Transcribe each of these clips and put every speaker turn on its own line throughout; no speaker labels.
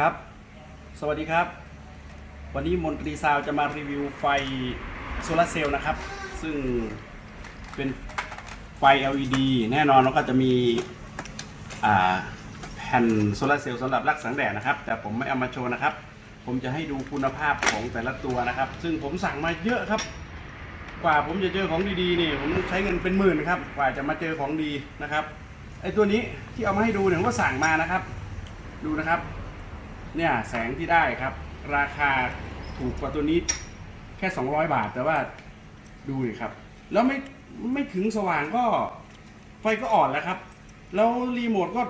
ครับ สวัสดีครับ วันนี้มนตรีซาวจะมารีวิวไฟโซลาร์เซลล์นะครับ ซึ่งเป็นไฟ LED แน่นอนแล้วก็จะมีแผ่นโซลาร์เซลล์สำหรับรักแสงแดดนะครับ แต่ผมไม่เอามาโชว์นะครับ ผมจะให้ดูคุณภาพของแต่ละตัวนะครับ ซึ่งผมสั่งมาเยอะครับ กว่าผมจะเจอของดีๆนี่ผมใช้เงินเป็นหมื่นครับ กว่าจะมาเจอของดีนะครับไอตัวนี้ที่เอามาให้ดูเนี่ยผมก็สั่งมานะครับ ดูนะครับ เนี่ยแสงที่ได้ครับ ราคาถูกกว่าตัวนี้แค่ 200 บาท แต่ว่าดูดิครับ แล้วไม่ไม่ถึงสว่างก็ไฟก็อ่อนแล้วครับ แล้วรีโมทก็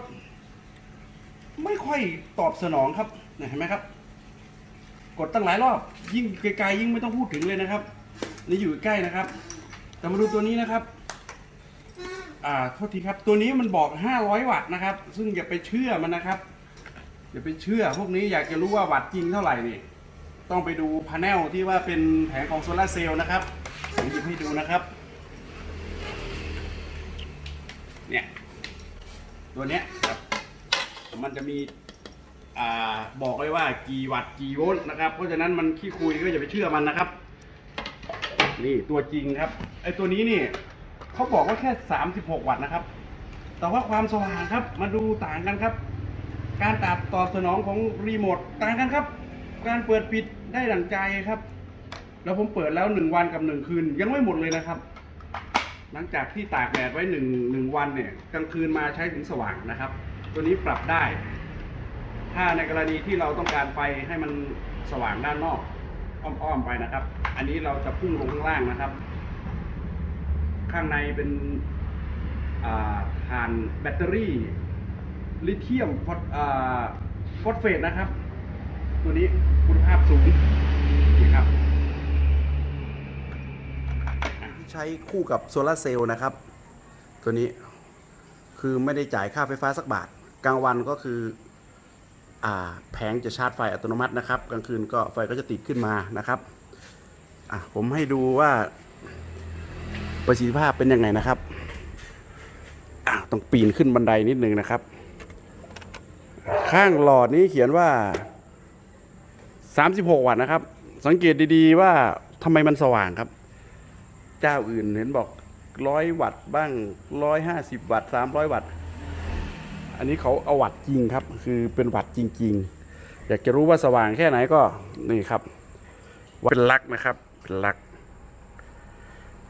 ไม่ค่อยตอบสนองครับเนี่ยเห็นไหมครับ กดตั้งหลายรอบ ยิ่งไกลๆยิ่งไม่ต้องพูดถึงเลยนะครับ นี่อยู่ใกล้นะครับ แต่มาดูตัวนี้นะครับ อ่าโทษทีครับ ตัวนี้มันบอก 500 วัตต์นะครับ ซึ่งอย่าไปเชื่อมันนะครับ อย่าไปเชื่อพวกนี้อยากจะรู้ว่าวัตต์จริงเท่าไหร่นี่ ต้องไปดูพาแนลที่ว่าเป็นแผงของโซลาเซลล์นะครับผมหยิบให้ดูนะครับ เนี่ย ตัวเนี้ยครับ มันจะมีอบอกไว้ว่ากี่วัตต์กี่โวลต์นะครับ เพราะฉะนั้นมันขี้คุยก็อย่าไปเชื่อมันนะครับ นี่ตัวจริงครับไอตัวนี้นี่เขาบอกว่าแค่ 36 วัตต์นะครับ แต่ว่าความสว่างครับมาดูต่างกันครับ การตัดตอบสนองของรีโมทต่างกันครับ การเปิดปิดได้ดั่งใจครับ แล้วผมเปิดแล้วหนึ่งวันกับหนึ่งคืน ยังไม่หมดเลยนะครับ หลังจากที่ตากแดดไว้หนึ่งหนึ่งวันเนี่ยกลางคืนมาใช้ถึงสว่างนะครับ ตัวนี้ปรับได้ ถ้าในกรณีที่เราต้องการไฟให้มันสว่างด้านนอกอ้อมๆไปนะครับ อันนี้เราจะพุ่งลงข้างล่างนะครับ ข้างในเป็นอ่าถ่านแบตเตอรี่ ลิเธียมฟอสฟอสเฟตนะครับ ตัวนี้คุณภาพสูงนี่ครับใช้คู่กับโซลาร์เซลล์นะครับ ตัวนี้คือไม่ได้จ่ายค่าไฟฟ้าสักบาท กลางวันก็คืออ่าแผงจะชาร์จไฟอัตโนมัตินะครับ กลางคืนก็ไฟก็จะติดขึ้นมานะครับอะผมให้ดูว่าประสิทธิภาพเป็นยังไงนะครับอะต้องปีนขึ้นบันไดนิดนึงนะครับ ข้างหลอดนี้เขียนว่า 36 วัตต์นะครับ สังเกตดีๆว่าทำไมมันสว่างครับ เจ้าอื่นเห็นบอกร้อยวัตต์บ้างร้อยห้าสิบวัตต์สามร้อยวัตต์ อันนี้เขาเอาวัตต์จริงครับ คือเป็นวัตต์จริง ๆ อยากจะรู้ว่าสว่างแค่ไหนก็นี่ครับวัดเป็นลักนะครับ เป็นลัก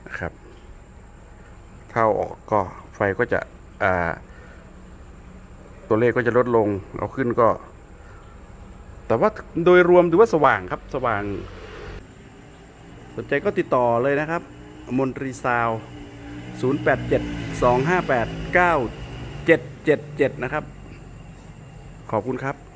นะครับเข้าออกก็ไฟก็จะอ่า ตัวเลขก็จะลดลงเอาขึ้นก็ แต่ว่าโดยรวมถือว่าสว่างครับสว่าง สนใจก็ติดต่อเลยนะครับมนตรีซาว 087 258 9777 นะครับ ขอบคุณครับ